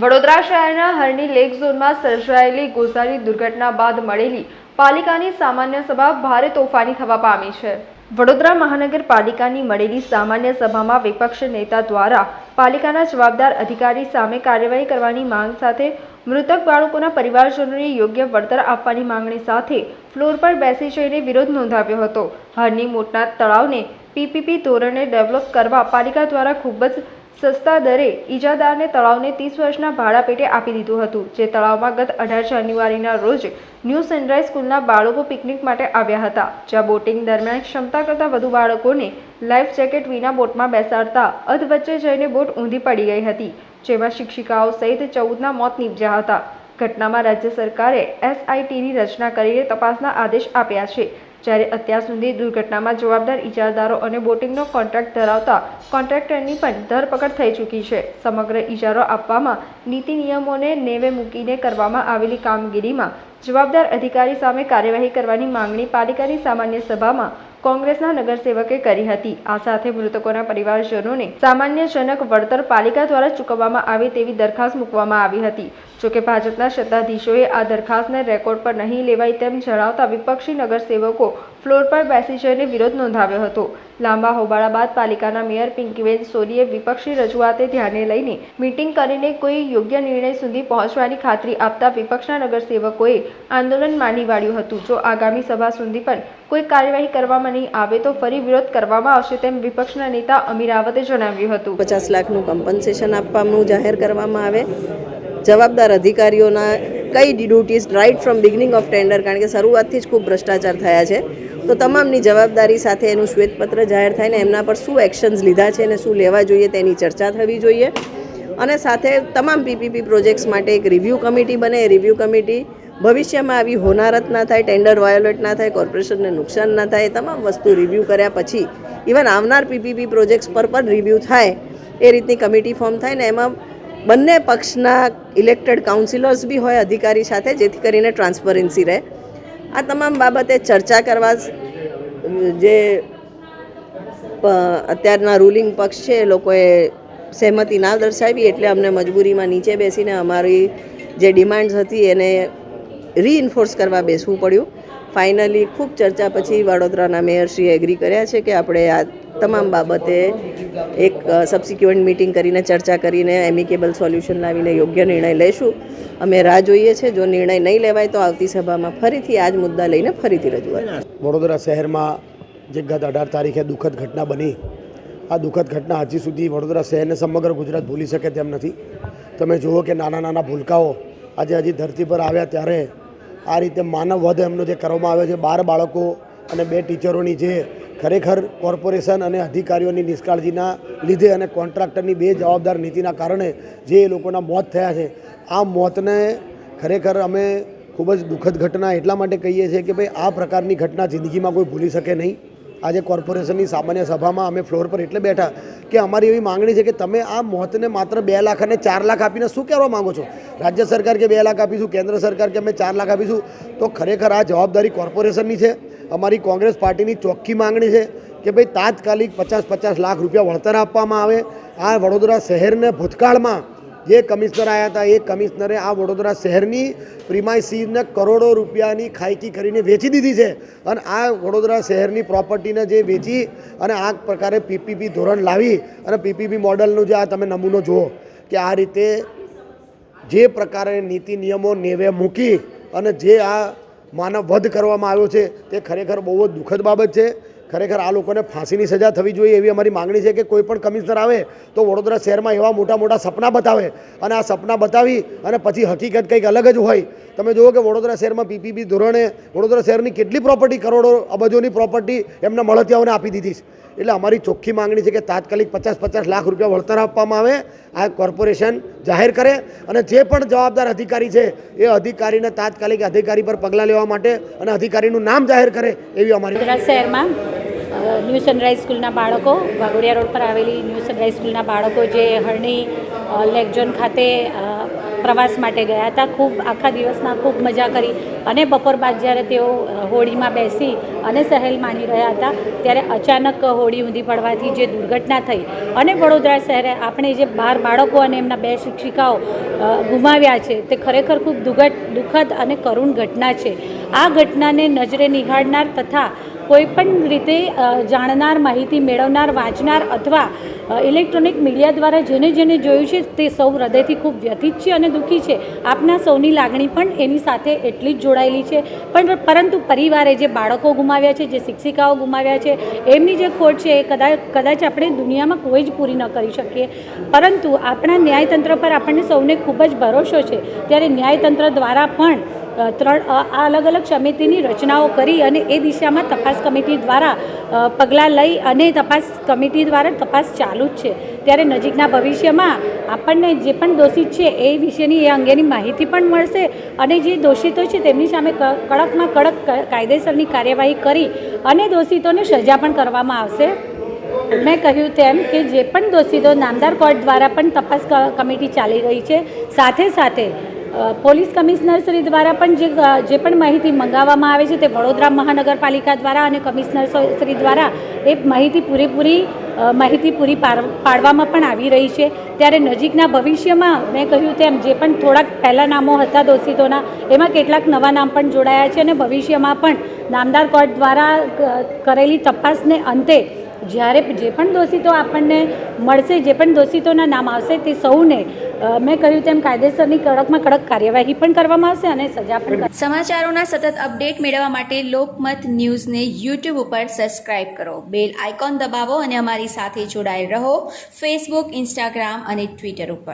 વડોદરા શહેરના હરણી લેક ઝોનમાં સર્જાયેલી ગોઝારી દુર્ઘટના બાદ મળેલી પાલિકાની સામાન્ય સભા ભારે તોફાની થવા પામી છે. વડોદરા મહાનગરપાલિકાની મળેલી સામાન્ય સભામાં વિપક્ષ નેતા દ્વારા પાલિકાના જવાબદાર અધિકારી સામે કાર્યવાહી કરવાની માંગ સાથે મૃતક બાળકોના પરિવારજનોને યોગ્ય વળતર આપવાની માંગણી સાથે ફ્લોર પર બેસી જઈને વિરોધ નોંધાવ્યો હતો. હરની મોટના તળાવને પીપીપી ધોરણે ડેવલપ કરવા પાલિકા દ્વારા ખૂબ જ સસ્તા દરે ઈજાદારને તળાવને ત્રીસ વર્ષના ભાડા પેટે આપી દીધું હતું, જે તળાવમાં ગત અઢાર જાન્યુઆરીના રોજ ન્યૂ સનરાઈઝ સ્કૂલના બાળકો પિકનિક માટે આવ્યા હતા, જ્યાં બોટિંગ દરમિયાન ક્ષમતા કરતાં વધુ બાળકોને લાઈફ જેકેટ વિના બોટમાં બેસાડતા અધવચ્ચે જઈને બોટ ઊંધી પડી ગઈ હતી, જેમાં શિક્ષિકાઓ સહિત ચૌદના મોત નીપજ્યા હતા. ઘટનામાં રાજ્ય સરકારે એસઆઈટીની રચના કરીને તપાસના આદેશ આપ્યા છે જ્યારે અત્યાર સુધી દુર્ઘટનામાં જવાબદાર ઇજારદારો અને બોટિંગનો કોન્ટ્રાક્ટ ધરાવતા કોન્ટ્રાક્ટરની પણ ધરપકડ થઈ ચૂકી છે. સમગ્ર ઇજારો આપવામાં નીતિ નિયમોને નેવે મૂકીને કરવામાં આવેલી કામગીરીમાં જવાબદાર અધિકારી સામે કાર્યવાહી કરવાની માંગણી પાલિકાની સામાન્ય સભામાં કોંગ્રેસના નગરસેવકે કરી હતી. આ સાથે મૃતકોના પરિવારજનોને સામાન્યજનક વળતર પાલિકા દ્વારા ચૂકવવામાં આવે તેવી દરખાસ્ત મૂકવામાં આવી હતી. જોકે ભાજપના સત્તાધીશોએ આ દરખાસ્તને રેકોર્ડ પર નહીં લેવાય તેમ જણાવતા વિપક્ષી નગરસેવકો ફ્લોર પર બેસી જઈને વિરોધ નોંધાવ્યો હતો. લાંબા હોબાળા બાદ પાલિકાના મેયર પિંકીબેન સોલીએ વિપક્ષી રજૂઆતે ધ્યાને લઈને મીટિંગ કરીને કોઈ યોગ્ય નિર્ણય સુધી પહોંચવાની ખાતરી આપતા વિપક્ષના નગરસેવકોએ આંદોલન માંડી વાળ્યું હતું. જો આગામી સભા સુધી પણ કોઈ કાર્યવાહી કરવામાં નહીં આવે તો ફરી વિરોધ કરવામાં આવશે તેમ વિપક્ષના નેતા અમીર રાવતે જણાવ્યું હતું. પચાસ લાખનું કમ્પન્સેશન આપવાનું જાહેર કરવામાં આવે. જવાબદાર અધિકારીઓના કઈ duties right from beginning of tender કારણ કે શરૂઆતથી જ ખૂબ ભ્રષ્ટાચાર થયા છે. તો તમામની જવાબદારી સાથે એનું શ્વેતપત્ર જાહેર થાય ને એમના પર શું એક્શન્સ લીધા છે અને શું લેવા જોઈએ તેની ચર્ચા થવી જોઈએ. અને સાથે તમામ પીપીપી પ્રોજેક્ટ્સ માટે એક રિવ્યૂ કમિટી બને. રિવ્યૂ કમિટી ભવિષ્યમાં આવી હોનારત ના થાય ટેન્ડર વાયોલેટ ના થાય કોર્પોરેશનને નુકસાન ના થાય તમામ વસ્તુ રિવ્યૂ કર્યા પછી ઇવન આવનાર પીપીપી પ્રોજેક્ટ્સ પર પણ રિવ્યૂ થાય, એ રીતની કમિટી ફોર્મ થાય ને એમાં બંને પક્ષના ઇલેક્ટેડ કાઉન્સિલર્સ બી હોય, અધિકારી સાથે, જેથી કરીને ટ્રાન્સપરન્સી રહે. આ તમામ બાબતે ચર્ચા કરવા જે અત્યારના રૂલિંગ પક્ષ છે એ લોકોએ સહેમતિ ના દર્શાવી એટલે અમને મજબૂરીમાં નીચે બેસીને અમારી જે ડિમાન્ડ્સ હતી એને રીઇન્ફોર્સ કરવા બેસવું પડ્યું. ફાઇનલી ખૂબ ચર્ચા પછી વડોદરાના મેયરશ્રીએ એગ્રી કર્યા છે કે આપણે આ તમામ બાબતે એક સબસિક્વન્ટ મિટિંગ કરીને ચર્ચા કરીને એમિકેબલ સોલ્યુશન લાવીને યોગ્ય નિર્ણય લઈશું. અમે રાહ જોઈએ છે. જો નિર્ણય નહીં લેવાય તો આવતી સભામાં ફરીથી આ જ મુદ્દા લઈને ફરીથી રજૂઆત. વડોદરા શહેરમાં જે ગત અઢાર તારીખે દુઃખદ ઘટના બની. આ દુઃખદ ઘટના હજી સુધી વડોદરા શહેરને સમગ્ર ગુજરાત ભૂલી શકે તેમ નથી. તમે જુઓ કે નાના નાના ભૂલકાઓ આજે હજી ધરતી પર આવ્યા ત્યારે આ રીતે માનવ વધ એમનો જે કરવામાં આવ્યો છે, બાર બાળકો અને બે ટીચરોની જે ખરેખર કોર્પોરેશન અને અધિકારીઓની નિષ્કાળજીના લીધે અને કોન્ટ્રાક્ટરની બે જવાબદાર નીતિના કારણે જે લોકોના મોત થયા છે, આ મોતને ખરેખર અમે ખૂબ જ દુઃખદ ઘટના એટલા માટે કહીએ છીએ કે ભાઈ, આ પ્રકારની ઘટના જિંદગીમાં કોઈ ભૂલી શકે નહીં. આજે કોર્પોરેશનની સામાન્ય સભામાં અમે ફ્લોર પર એટલે બેઠા કે અમારી એવી માંગણી છે કે તમે આ મોતને માત્ર બે લાખ અને ચાર લાખ આપીને શું કહેવા માગો છો? રાજ્ય સરકાર કે બે લાખ આપીશું, કેન્દ્ર સરકાર કે અમે ચાર લાખ આપીશું? તો ખરેખર આ જવાબદારી કોર્પોરેશનની છે. અમારી કોંગ્રેસ પાર્ટીની ચોખ્ખી માંગણી છે કે ભાઈ તાત્કાલિક પચાસ પચાસ લાખ રૂપિયા વળતર આપવામાં આવે. આ વડોદરા શહેરને ભૂતકાળમાં જે કમિશનર આવ્યા હતા, એ કમિશનરે આ વડોદરા શહેરની પ્રિમાઇસીને કરોડો રૂપિયાની ખાયકી કરીને વેચી દીધી છે. અને આ વડોદરા શહેરની પ્રોપર્ટીને જે વેચી અને આ પ્રકારે પીપીપી ધોરણ લાવી અને પીપીપી મોડલનું જે આ તમે નમૂનો જુઓ કે આ રીતે જે પ્રકારે નીતિ નિયમો નેવે મૂકી અને જે આ માનવ વધ કરવામાં આવ્યો છે, તે ખરેખર બહુ જ દુઃખદ બાબત છે. ખરેખર આ લોકોને ફાંસીની સજા થવી જોઈએ એવી અમારી માંગણી છે કે કોઈ પણ કમિશનર આવે તો વડોદરા શહેરમાં એવા મોટા મોટા સપના બતાવે. અને આ સપના બતાવી અને પછી હકીકત કંઈક અલગ જ હોય તમે જુઓ કે વડોદરા શહેરમાં પીપીપી ધોરણે વડોદરા શહેરની કેટલી પ્રોપર્ટી કરોડો અબજોની પ્રોપર્ટી એમના મળતિયાઓને આપી દીધી છે. એટલે અમારી ચોખ્ખી માંગણી છે કે તાત્કાલિક પચાસ પચાસ લાખ રૂપિયા વળતર આપવામાં આવે આ કોર્પોરેશન જાહેર કરે અને જે પણ જવાબદાર અધિકારી છે એ અધિકારીને તાત્કાલિક અધિકારી પર પગલાં લેવા માટે અને અધિકારીનું નામ જાહેર કરે એવી અમારી શહેરમાં ન્યૂ સનરાઈઝ સ્કૂલના બાળકો વાઘોડિયા રોડ પર આવેલી ન્યૂ સનરાઈઝ સ્કૂલના બાળકો જે હરણી અ, ખાતે પ્રવાસ માટે ગયા હતા. ખૂબ આખા દિવસના ખૂબ મજા કરી અને બપોર બાદ જ્યારે તેઓ હોળીમાં બેસી અને સહેલ માણી રહ્યા હતા, ત્યારે અચાનક હોડી ઊંધી પડવાથી જે દુર્ઘટના થઈ અને વડોદરા શહેરે આપણે જે બાર બાળકો અને એમના બે શિક્ષિકાઓ ગુમાવ્યા છે, તે ખરેખર ખૂબ દુઃખદ અને કરુણ ઘટના છે. આ ઘટનાને નજરે નિહાળનાર તથા કોઈ પણ રીતે જાણનાર, માહિતી મેળવનાર, વાંચનાર અથવા ઇલેક્ટ્રોનિક મીડિયા દ્વારા જેને જેને જોયું છે તે સૌ હૃદયથી ખૂબ વ્યથિત છે અને દુઃખી છે. આપના સૌની લાગણી પણ એની સાથે એટલી જ જોડાયેલી છે. પણ પરંતુ પરિવારે જે બાળકો ગુમાવ્યા છે, જે શિક્ષિકાઓ ગુમાવ્યા છે, એમની જે ખોટ છે એ કદાચ કદાચ આપણે દુનિયામાં કોઈ જ પૂરી ન કરી શકીએ. પરંતુ આપણા ન્યાયતંત્ર પર આપણને સૌને ખૂબ જ ભરોસો છે. ત્યારે ન્યાયતંત્ર દ્વારા પણ ત્રણ આ અલગ અલગ સમિતિની રચનાઓ કરી અને એ દિશામાં તપાસ કમિટી દ્વારા પગલાં લઈ અને તપાસ કમિટી દ્વારા તપાસ ચાલુ જ છે. ત્યારે નજીકના ભવિષ્યમાં આપણને જે પણ દોષિત છે એ વિશેની એ અંગેની માહિતી પણ મળશે અને જે દોષિતો છે તેમની સામે કડકમાં કડક કાયદેસરની કાર્યવાહી કરી અને દોષિતોને સજા પણ કરવામાં આવશે. મેં કહ્યું તેમ કે જે પણ દોષિતો નામદાર કોર્ટ દ્વારા પણ તપાસ કમિટી ચાલી રહી છે, સાથે સાથે પોલીસ કમિશનર શ્રી દ્વારા પણ જે જે પણ માહિતી મંગાવવામાં આવે છે તે વડોદરા મહાનગરપાલિકા દ્વારા અને કમિશનર શ્રી દ્વારા એ માહિતી પૂરેપૂરી માહિતી પૂરી પાડ- પાડવામાં પણ આવી રહી છે. ત્યારે નજીકના ભવિષ્યમાં મેં કહ્યું તેમ જે પણ થોડાક પહેલાં નામો હતા દોષિતોના, એમાં કેટલાક નવા નામ પણ જોડાયા છે અને ભવિષ્યમાં પણ નામદાર કોર્ટ દ્વારા કરેલી તપાસને અંતે જ્યારે જે પણ દોષિતો આપણને મળશે, જે પણ દોષિતોના નામ આવશે તે સૌને મેં કહ્યું તેમ કાયદેસરની કડકમાં કડક કાર્યવાહી પણ કરવામાં આવશે અને સજા પણ સમાચારોના સતત અપડેટ મેળવવા માટે લોકમત ન્યૂઝને યુટ્યુબ ઉપર સબસ્ક્રાઇબ કરો. બેલ આઇકોન દબાવો અને અમારી સાથે જોડાયેલ રહો. ફેસબુક ઇન્સ્ટાગ્રામ અને ટ્વિટર ઉપર.